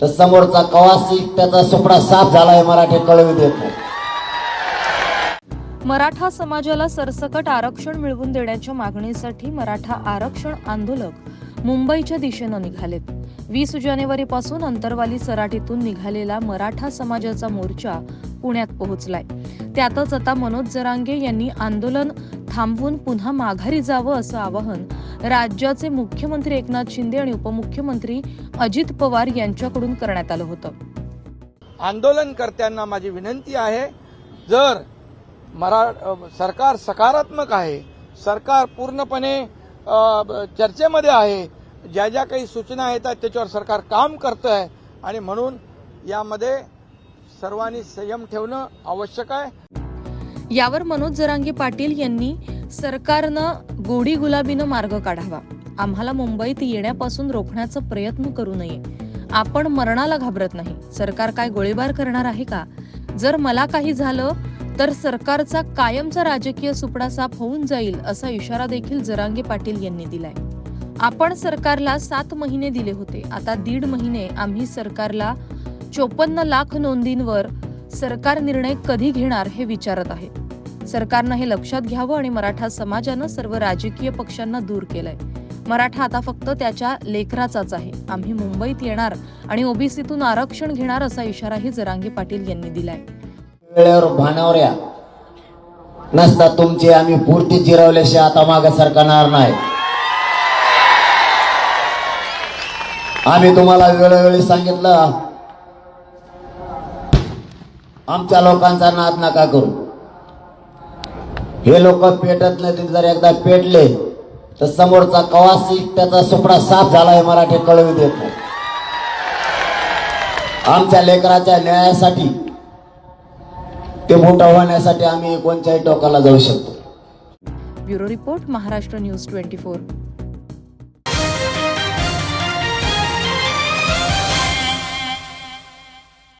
तर समोरचा कवासी त्याचा सुपडा साफ झालाय मराठी कळवी देतो. मराठा समाजाला सरसकट आरक्षण मिळवून देण्याच्या मागणीसाठी मराठा आरक्षण आंदोलक मुंबईच्या दिशेनं निघालेत. वीस जानेवारीपासून अंतरवाली सराटीतून निघालेला मराठा समाजाचा मोर्चा पुण्यात पोहोचलाय. त्यातच आता मनोज जरांगे यांनी आंदोलन थांबवून पुन्हा माघारी जावं असं आवाहन राज्याचे मुख्यमंत्री एकनाथ शिंदे आणि उपमुख्यमंत्री अजित पवार यांच्याकडून करण्यात आलं होतं. आंदोलनकर्त्यांना माझी विनंती आहे जर मरा सरकार सकारात्मक आहे सरकार पूर्णपणे चर्चेमध्ये आहे ज्या ज्या काही सूचना येतात त्याच्यावर सरकार काम करतं आहे आणि म्हणून यामध्ये सर्वांनी संयम ठेवणं आवश्यक आहे. यावर मनोज जरांगे पाटील यांनी सरकारनं गोडी गुलाबीनं मार्ग काढावा. आम्हाला मुंबईत येण्यापासून रोखण्याचा प्रयत्न करू नये. आपण मरणाला घाबरत नाही. सरकार काय गोळीबार करणार आहे का? जर मला काही झालं तर सरकारचा कायमचा राजकीय सुपडा साफ होऊन जाईल असा इशारा देखील जरांगे पाटील यांनी दिलाय. आपण सरकारला सात महिने दिले होते. आता दीड महिने आम्ही सरकारला चोपन्न लाख नोंदींवर सरकार निर्णय कधी घेणार हे विचारत आहे. सरकारनं हे लक्षात घ्यावं आणि मराठा समाजानं सर्व राजकीय पक्षांना दूर केलंय. मराठा आता फक्त त्याच्या लेकराचाच आहे. आम्ही मुंबईत येणार आणि ओबीसीतून आरक्षण घेणार असा इशाराही जरांगे पाटील यांनी दिलाय. वेळेवर भानावर या. नसता तुमची आम्ही पूर्ती जिरवल्याशिवाय आता मागे सरकणार नाही. आम्ही तुम्हाला वेळोवेळी सांगितलं आमच्या लोकांचा नाद नका करू. हे लोक पेटत नाही जर एकदा पेटले तर समोरचा कवासी त्याचा सुपडा साफ झालाय मराठी कळवी देत. नाही आमच्या लेकराच्या न्यायासाठी ते मोठं होण्यासाठी आम्ही कोणत्याही टोकाला जाऊ शकतो. Bureau report Maharashtra news twenty four.